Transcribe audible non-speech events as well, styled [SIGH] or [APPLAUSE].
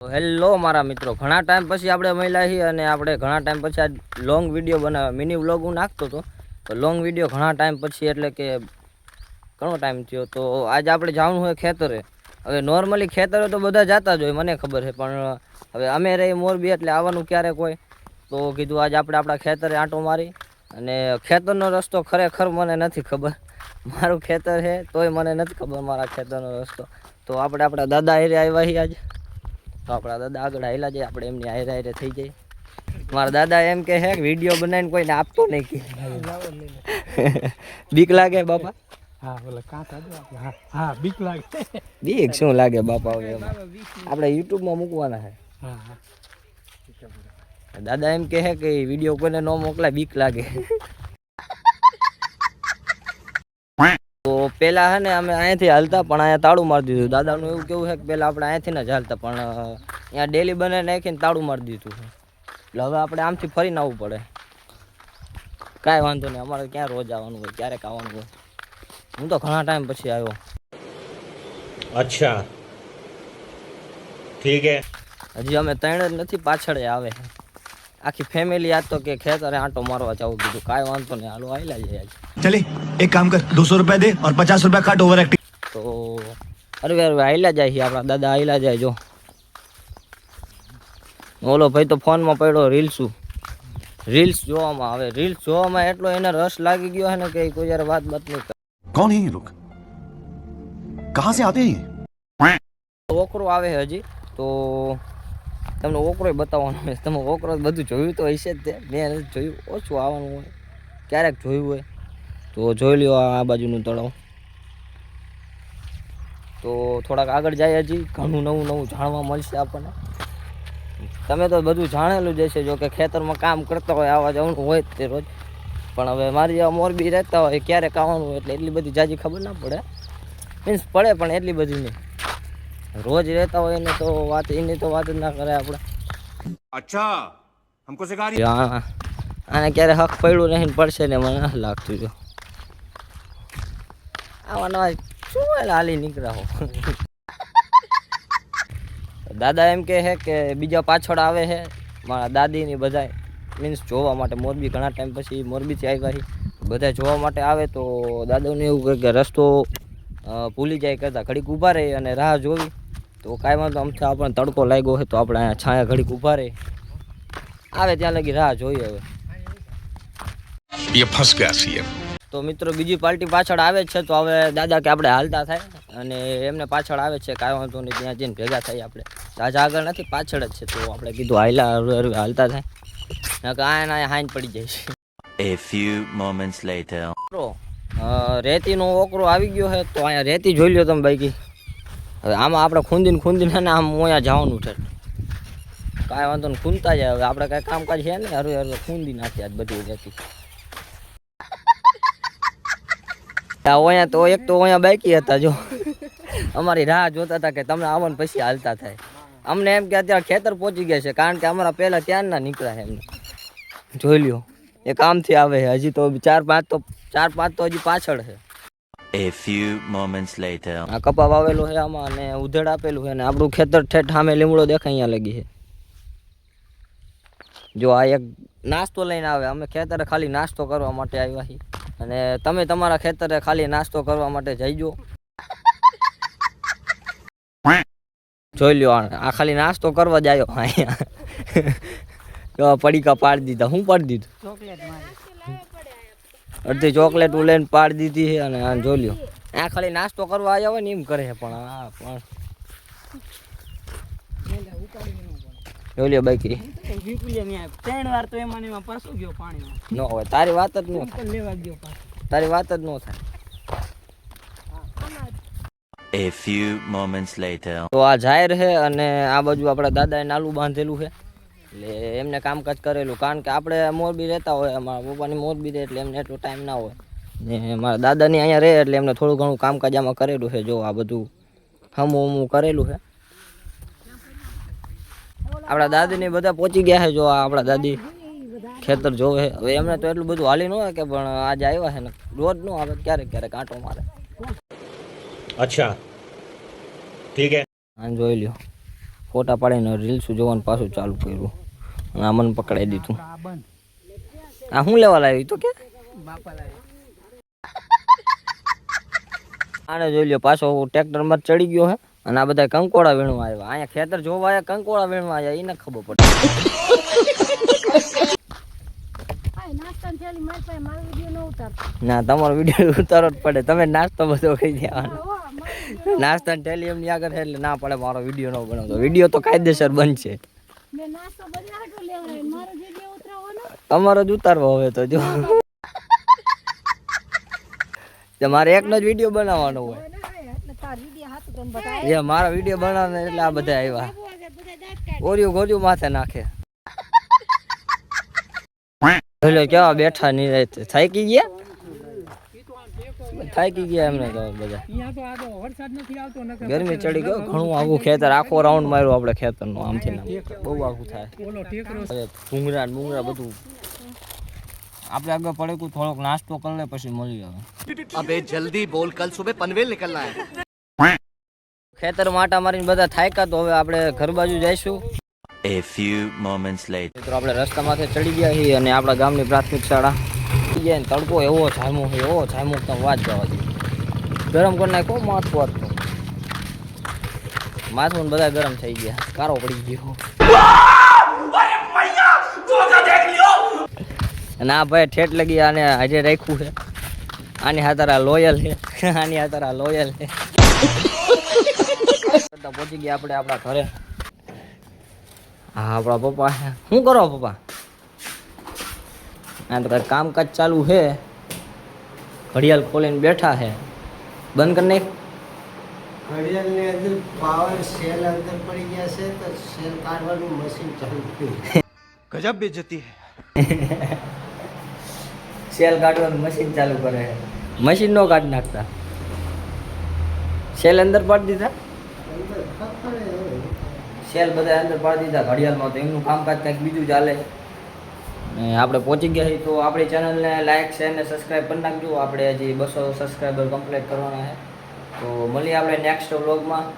Hello મારા મિત્રો. ઘણા ટાઈમ પછી આપણે મળ્યા છીએ અને આપણે ઘણા ટાઈમ પછી આ લોંગ વીડિયો બનાવ્યો મિની વ્લોગ હું નાખતો હતો. તો લોંગ વીડિયો ઘણા ટાઈમ પછી એટલે કે ઘણો ટાઈમ થયો. તો આજે આપણે જવાનું હોય ખેતરે. હવે નોર્મલી ખેતરે તો બધા જતા જ હોય, મને ખબર છે. પણ હવે અમે રહી મોરબી એટલે આવવાનું ક્યારેક હોય તો કીધું આજે આપણે આપણા ખેતરે આંટો મારી. અને ખેતરનો રસ્તો ખરેખર મને નથી ખબર. મારું ખેતર છે તોય મને નથી ખબર મારા ખેતરનો રસ્તો. તો આપણે આપણા દાદા એરે આવ્યા છીએ આજે. તો આપણા દાદા આગળ આવેલા જાય આપણે એમની આયરે હારે થઈ જાય. મારા દાદા એમ કે હે વીડિયો બનાવીને કોઈને આપતો નહીં કે. [LAUGHS] બીક લાગે બાપા? બીક લાગે. બીક શું લાગે બાપા હવે આપણે યુટ્યુબમાં મૂકવાના છે. દાદા એમ કહે કે વીડિયો કોઈને ન મોકલાય બીક લાગે. પહેલાં હે ને અમે અહીંયાથી હાલતા પણ અહીંયા તાળું મારી દીધું. દાદાનું એવું કેવું છે કે પહેલાં આપણે અહીંયાથી જ હાલતા પણ અહીંયા ડેલી બને નાખીને તાળું મારી દીધું એટલે હવે આપણે આમથી ફરીને આવવું પડે. કાંઈ વાંધો નહીં અમારે ક્યાં રોજ આવવાનું હોય ક્યારેક આવવાનું હોય. હું તો ઘણા ટાઈમ પછી આવ્યો. અચ્છા. ઠીક હે. હજી અમે ત્રણ જ નથી પાછળ આવે આખી ફેમિલી આજ તો કે ખેતરે આંટો મારવા જવું કીધું. કાંઈ વાંધો નહીં હાલો આવી લાજે આજ. ચલે એક કામ કર દોસો રૂપિયા દે ઓર પચાસ રૂપિયા કાટ ઓવર એક્ટિંગ તો અરે અરે આયલા જાય આપણા દાદા આયલા જાય જો. ઓલો ભાઈ તો ફોનમાં પડ્યો રીલ્સું રીલ્સ જોવામાં આવે. રીલ્સ જોવામાં એટલો એને રસ લાગી ગયો ને કે કોઈ યાર વાત બાત નહીં કોણ હે લોક? કહા સે આતે હે? ઓકરો આવે હજી તો તમને ઓકરો બતાવવાનો હોય. તમે ઓકરો બધું જોયું તો હશે જ તે. મેં નથી જોયું. ઓછું આવવાનું હોય. ક્યારેક જોયું હોય. તો જોઈ લ્યો આ બાજુનું તળાવ. તો થોડાક આગળ જાય હજી. ઘણું નવું નવું જાણવા મળશે આપણને. તમે તો બધું જાણેલું જ હશે. જો કે ખેતરમાં કામ કરતા હોય, આવા જવાનું હોય તે રોજ. પણ હવે મારી જેવા મોરબી રહેતા હોય, ક્યારેક આવવાનું હોય એટલે એટલી બધી જાજી ખબર ના પડે. મીન્સ પડે પણ એટલી બધી નહીં. રોજ રહેતા હોય એને તો વાત એની તો વાત જ ના કરે આપણે. અચ્છા હમકો સિખા રહી હા. આને ક્યારે હક પડ્યું નહીં પડશે ને મને લાગતું જો. આવાનો શું હાલી નીકળ્યા હો? દાદા એમ કે છે કે બીજા પાછળ આવે છે મારા દાદીની બધા મીન્સ જોવા માટે મોરબી ઘણા ટાઈમ પછી મોરબીથી આવ્યા છે. બધા જોવા માટે આવે તો દાદાને એવું કહે કે રસ્તો ભૂલી જાય કરતાં ઘડીક ઊભા રહી અને રાહ જોવી. તો કાંઈ વાંધો આમથી આપણે તડકો લાગ્યો હોય તો આપણે અહીંયા છાયા ઘડીક ઊભા રહે. આવે ત્યાં લગી રાહ જોઈએ હવે. તો મિત્રો બીજી પાર્ટી પાછળ આવે છે તો હવે દાદા કે આપણે હાલતા થાય. અને એમને પાછળ આવે છે કાંઈ વાંધો નહીં ત્યાં જઈને ભેગા થાય આપણે. રાજા આગળ નથી પાછળ જ છે તો આપણે કીધું હાલા હાલતા થાય. નકર આયા હાઈન પડી જાય છે. A few moments later. રેતીનો ઓકરો આવી ગયો છે તો અહીંયા રેતી જોઈ લ્યો તમે બાકી હવે આમાં આપણે ખૂંદીને ખૂંદીને આમ અહીંયા જવાનું છે. કાંઈ વાંધો ને ખૂંદતા જાય હવે આપણે કાંઈ કામકાજ છે ને હરું હરું ખૂંદી નાખી આજ બધી જતી ઓયા તો, એક તો ઓયા બાકી હતા જો. અમારી રાહ જોતા હતા કે તમને આવો ને પછી હાલતા થાય. અમને એમ કે અત્યારે ખેતર પહોંચી ગયા છે, કારણ કે અમારા પહેલાં ત્યાં ના નીકળ્યા એમને. જોઈ લ્યો એ કામથી આવે હજી તો ચાર પાંચ તો, ચાર પાંચ તો હજી પાછળ છે. A few moments later. આ કપા વાવેલો છે આમાં અને ઉધેડ આપેલું છે અને આપણું ખેતર ઠેઠ સામે લીમડો દેખાય અહીંયા લગી છે. જો આ એક નાસ્તો લઈને આવે. અમે ખેતરે ખાલી નાસ્તો કરવા માટે આવ્યા છીએ. અને તમે તમારા ખેતરે ખાલી નાસ્તો કરવા માટે જઈજો. જોઈ લ્યો આ ખાલી નાસ્તો કરવા જ આવ્યો અહીંયા. પડીકા પાડી દીધા. હું પાડી દીધું? અડધી ચોકલેટ લઈને પાડી દીધી છે અને આ જોઈ લ્યો. આ ખાલી નાસ્તો કરવા આવ્યા હોય ને એમ કરે છે પણ આ પણ જોઈ લ્યો બાકી. ત્રણ વાર તો એમાં એમાં પાછો ગયો પાણીમાં ન હોય તારી વાત જ ન થાય. લેવા ગયો તારી વાત જ ન થાય. A few moments later. તો આ જાહેર છે અને આ બાજુ આપણા દાદાએ નાલું બાંધેલું છે. એટલે એમને કામકાજ કરેલું. કારણ કે આપણે મોરબી રહેતા હોય અમારા પપ્પાની મોરબી રહે એટલે એમને એટલો ટાઈમ ના હોય. ને મારા દાદાની અહીંયા રહે એટલે એમને થોડું ઘણું કામકાજ આમાં કરેલું છે. જો આ બધું હમું હમું કરેલું છે. આપણા દાદીને બધા પહોંચી ગયા છે જો આપણા દાદી ખેતર જોવે હવે એમને તો એટલું બધું હાલી ન હોય કે પણ આજે આવ્યા છે ને. રોજ નો આવે ક્યારેક ક્યારેક કાંટો મારે. અચ્છા. ઠીક હે જોઈ લ્યો. ફોટા પાડીને રીલ્સ જોવાનું પાછું ચાલુ કર્યું. અને આ મને પકડાઈ દીધું. આ હું લેવા લાવ્યું તો કે આને જોઈ લ્યો પાછો ટ્રેક્ટરમાં ચડી ગયો હે. અને આ બધા કંકોડા વીણવા આવ્યા. અહીંયા ખેતર જોવા આવ્યા કંકોડા વીણવા આવ્યા. એને ખબર પડે. ના તમારો વીડિયો ઉતારો જ પડે. તમે નાસ્તો બધો કહી દેવાનો. મારો ટેલી એમની આગળ છે એટલે ના પડે મારો વીડિયો ન બનાવતો. વીડિયો તો કાયદેસર બનશે. મેં નાસ્તો બધા હાટો લેવા આવ્યો. મારો વીડિયો ઉતરાવો ને. તમારો જ ઉતારવો હવે તો જો. મારે એકનો જ વીડિયો બનાવવાનો હોય. એ મારા વીડિયો બનાવવાનો એટલે આ બધા આવ્યા. ઓરિયું ગોરિયું માથે નાખે. કેવા બેઠા નહીં થાકી ગયા? થાકી ગયા એમને તો બધા. ગરમી ચડી ગયો ઘણું આખું ખેતર આખો રાઉન્ડ માર્યો આપણે ખેતર ખેતરનો આમથી બહુ આખું થાય. ભૂંગરા ભૂંગરા બધું. આપણે આગળ પડે કોઈ થોડોક નાસ્તો કરી લે પછી મળી આવે અબે જલ્દી બોલ કલ સુબે પનવેલ નીકળના હે. ખેતર માટા મારીને બધા થાયકા તો હવે આપણે ઘર બાજુ જઈશું. A few moments later. તો આપણે રસ્તામાંથી ચડી ગયા છીએ અને આપણા ગામની પ્રાથમિક શાળા. ને તડકો એવો જામો એવો જામો તમે વાત જવા દે. ગરમ કરી નાખો, માથું વાતનું માથું બધા ગરમ થઈ ગયા. કારો પડી ગયો. ના ભાઈ ઠેઠ લગી આને આજે રાખ્યું છે. આની હાથારા લોયલ છે. આની હાથારા લોયલ છે. પહોંચી ગયા આપણે આપણા ઘરે. હા, આપણા પપ્પા. શું કરો પપ્પા? આ તો કાંઈ કામકાજ ચાલુ છે. ઘડિયાળ ખોલીને બેઠા છે. બંધ કરી નાખ. ઘડિયાળની અંદર પાવર સેલ અંદર પડી ગયા છે તો મશીન ચાલુ થયું ગજબ સેલ [LAUGHS] કાઢવાનું મશીન ચાલુ કરે મશીન નો કાઢી નાખતા. સેલ અંદર પાડી દીધા? સેલ બધા અંદર પાડી દીધા. ઘડિયાળમાં તો એમનું કામકાજ કંઈક બીજું ચાલે આપણે પહોંચી ગયા છીએ, તો આપણી ચેનલને લાઇક શેર ને સબસ્ક્રાઈબ કરી નાખજો. આપણે હજી બસો સબસ્ક્રાઈબર કમ્પ્લીટ કરવાના છે. તો મળીએ આપણે નેક્સ્ટ વ્લોગમાં